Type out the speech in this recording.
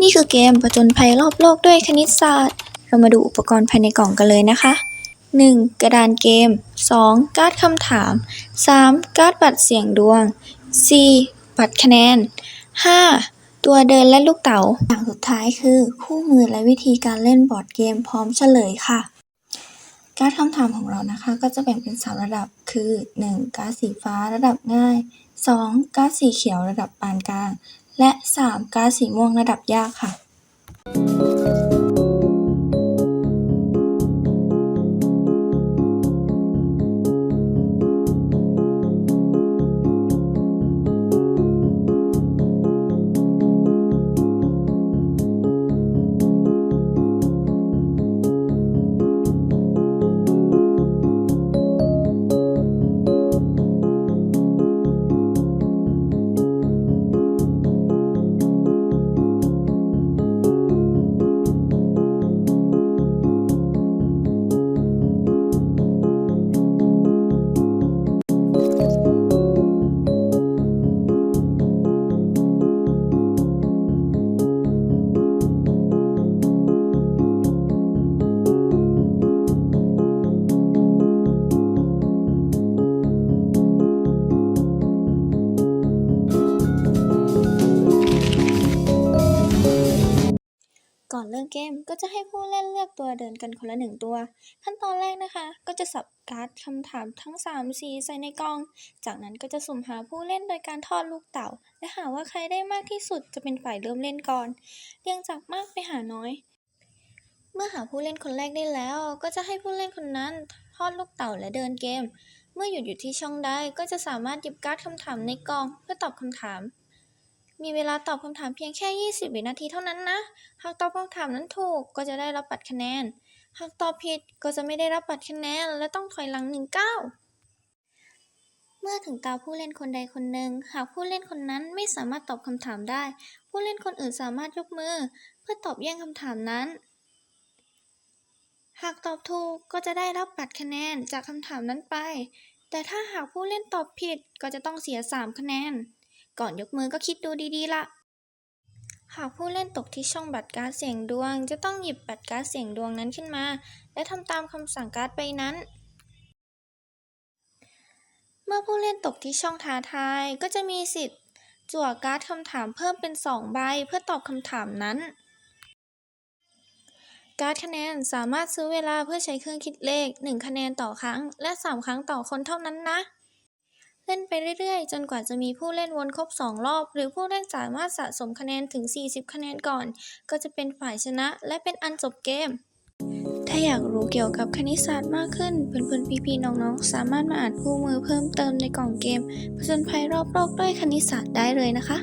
นี่คือเกมผจญภัยรอบโลกด้วยคณิตศาสตร์ เรามาดูอุปกรณ์ภายในกล่องกันเลยนะคะ 1. กระดานเกม 2. การ์ดคำถาม 3. การ์ดบัตรเสี่ยงดวง 4. บัตรคะแนน 5. ตัวเดินและลูกเต๋าอย่างสุดท้ายคือคู่มือและวิธีการเล่นบอร์ดเกมพร้อมเฉลยค่ะ การ์ดคำถามของเรานะคะ ก็จะแบ่งเป็น 3 ระดับคือ 1. การ์ดสีฟ้าระดับง่าย 2. การ์ดสีเขียวระดับปานกลาง และ 3. กาซสีม่วงระดับยากค่ะ ก่อนเริ่มเกมก็จะให้ผู้เล่นเลือกตัวเดินกันคนละหนึ่งตัว ขั้นตอนแรกนะคะ ก็จะสับการ์ดคำถามทั้ง 3 สีใส่ในกล่อง จากนั้นก็จะสุ่มหาผู้เล่นโดยการทอดลูกเต๋าและหาว่าใครได้มากที่สุดจะเป็นฝ่ายเริ่มเล่นก่อนเรียงจากมากไปหาน้อย เมื่อหาผู้เล่นคนแรกได้แล้ว ก็จะให้ผู้เล่นคนนั้นทอดลูกเต๋าและเดินเกม เมื่อหยุดอยู่ที่ช่องใดก็จะสามารถหยิบการ์ดคำถามในกล่องเพื่อตอบคำถาม มีเวลาตอบคำถามเพียงแค่ 20 วินาทีเท่านั้นนะ หากตอบคำถามนั้นถูกก็จะได้รับบัตรคะแนน หากตอบผิดก็จะไม่ได้รับบัตรคะแนน และต้องถอยหลังหนึ่งก้าวเมื่อถึงตาผู้เล่นคนใดคนหนึ่ง หากผู้เล่นคนนั้นไม่สามารถตอบคำถามได้ ผู้เล่นคนอื่นสามารถยกมือ เพื่อตอบแย่งคำถามนั้น หากตอบถูกก็จะได้รับบัตรคะแนนจากคำถามนั้นไป แต่ถ้าหากผู้เล่นตอบผิดก็จะต้องเสีย 3 คะแนน ก่อนยกมือก็คิดดูดีๆละหากผู้เล่นตกที่ช่องบัตรการ์ดเสี่ยงดวง จะต้องหยิบบัตรการ์ดเสี่ยงดวงนั้นขึ้นมา และทำตามคำสั่งการ์ดใบนั้น เมื่อผู้เล่นตกที่ช่องท้าทายก็จะมีสิทธิ์จั่วการ์ดคำถามเพิ่มเป็น 2 ใบเพื่อตอบคำถามนั้น การ์ดคะแนนสามารถซื้อเวลาเพื่อใช้เครื่องคิดเลข 1 คะแนนต่อครั้ง และ 3 ครั้งต่อคนเท่านั้นนะ เล่นไปเรื่อยๆ จนกว่าจะมีผู้เล่นวนครบ 2 รอบ หรือผู้เล่นสามารถสะสมคะแนนถึง 40 คะแนนก่อน ก็จะเป็นฝ่ายชนะและเป็นอันจบเกม ถ้าอยากรู้เกี่ยวกับคณิตศาสตร์มากขึ้น เพื่อนๆ พี่ๆ น้องๆ สามารถมาอ่านคู่มือเพิ่มเติมในกล่องเกมผจญภัยรอบโลกด้วยคณิตศาสตร์ได้เลยนะคะ